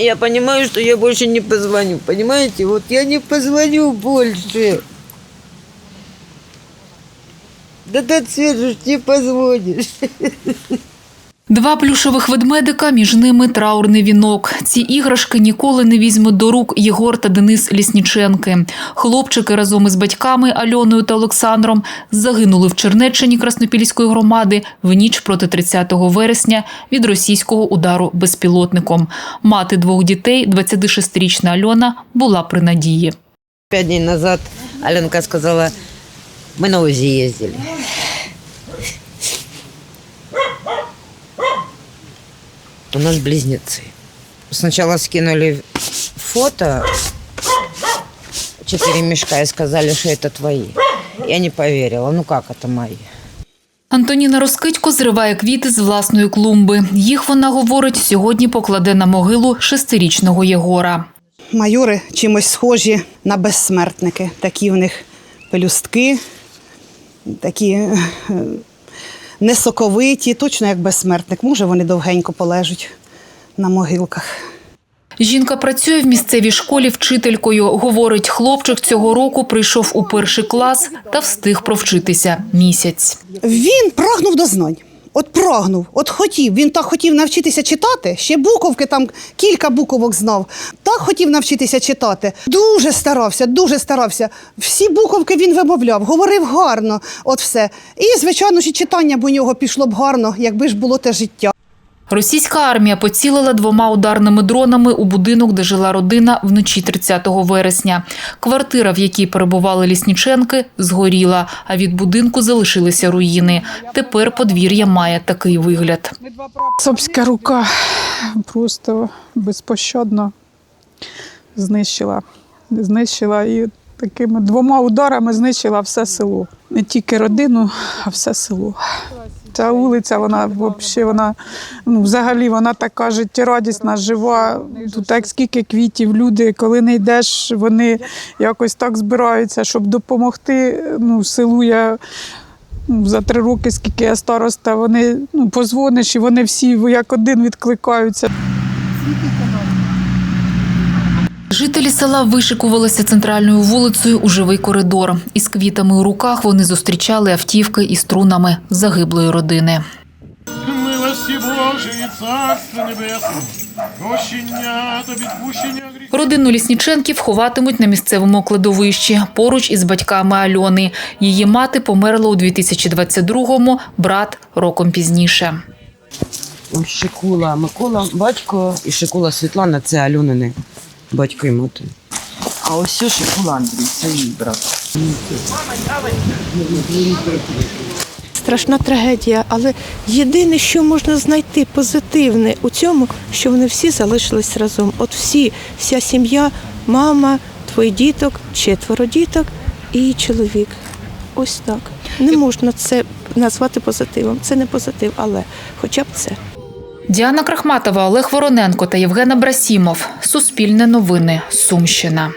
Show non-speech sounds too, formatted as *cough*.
Я понимаю, что я больше не позвоню. Понимаете? Вот я не позвоню больше. Да ты ответишь, не позвонишь. *laughs* Два плюшових ведмедика, між ними траурний вінок. Ці іграшки ніколи не візьмуть до рук Єгор та Денис Лісніченки. Хлопчики разом із батьками Альоною та Олександром загинули в Чернеччині Краснопільської громади в ніч проти 30 вересня від російського удару безпілотником. Мати двох дітей, 26-річна Альона, була при надії. Пять дней назад Аленка сказала, мы на УЗИ ездили. У нас близнецы. Сначала скинули фото, четыре мешка, и сказали, что это твои. Я не поверила. Ну как это мои? Антоніна Роскитько зриває квіти з власної клумби. Їх вона говорить сьогодні покладе на могилу шестирічного Єгора. майори чимось схожі на безсмертники. Такі в них пелюстки, такі е, несоковиті, точно як безсмертник. Може, вони довгенько полежать на могилках. Жінка працює в місцевій школі вчителькою. Говорить, хлопчик цього року прийшов у перший клас та встиг провчитися місяць. Він прагнув до знань. От прагнув, от хотів. Він так хотів навчитися читати. Ще буковки там кілька буковок знав. Так хотів навчитися читати. Дуже старався, дуже старався. Всі буковки він вимовляв, говорив гарно. От все. І, звичайно ж, читання б у нього пішло б гарно, якби ж було те життя. Російська армія поцілила двома ударними дронами у будинок, де жила родина вночі 30 вересня. Квартира, в якій перебували лісніченки, згоріла, а від будинку залишилися руїни. Тепер подвір'я має такий вигляд. Собська рука просто безпощадно знищила. Знищила і такими двома ударами знищила все село. Не тільки родину, а все село. Ця вулиця, вона взагалі, вона ну, взагалі вона така життєрадісна, жива. Тут так скільки квітів, люди, коли не йдеш, вони якось так збираються, щоб допомогти ну, селу. Я ну, за три роки, скільки я староста, вони ну, позвониш, і вони всі як один відкликаються. Жителі села вишикувалися центральною вулицею у живий коридор. Із квітами у руках вони зустрічали автівки із трунами загиблої родини. Милості Божої, царство небесне, прощення відпущення. Родину Лісніченків ховатимуть на місцевому кладовищі поруч із батьками Альони. Її мати померла у 2022-му, брат роком пізніше. Шикула Микола, батько і Шикула Світлана це Альонини батько і мати. А ось що Шикула Андрій, це її брат. страшна трагедія, але єдине, що можна знайти позитивне у цьому, що вони всі залишились разом. От всі, вся сім'я, мама, твої діток, четверо діток і чоловік. Ось так. Не можна це назвати позитивом. Це не позитив, але хоча б це. Діана Крахматова, Олег Вороненко та Євгена Брасімов. Суспільне новини. Сумщина.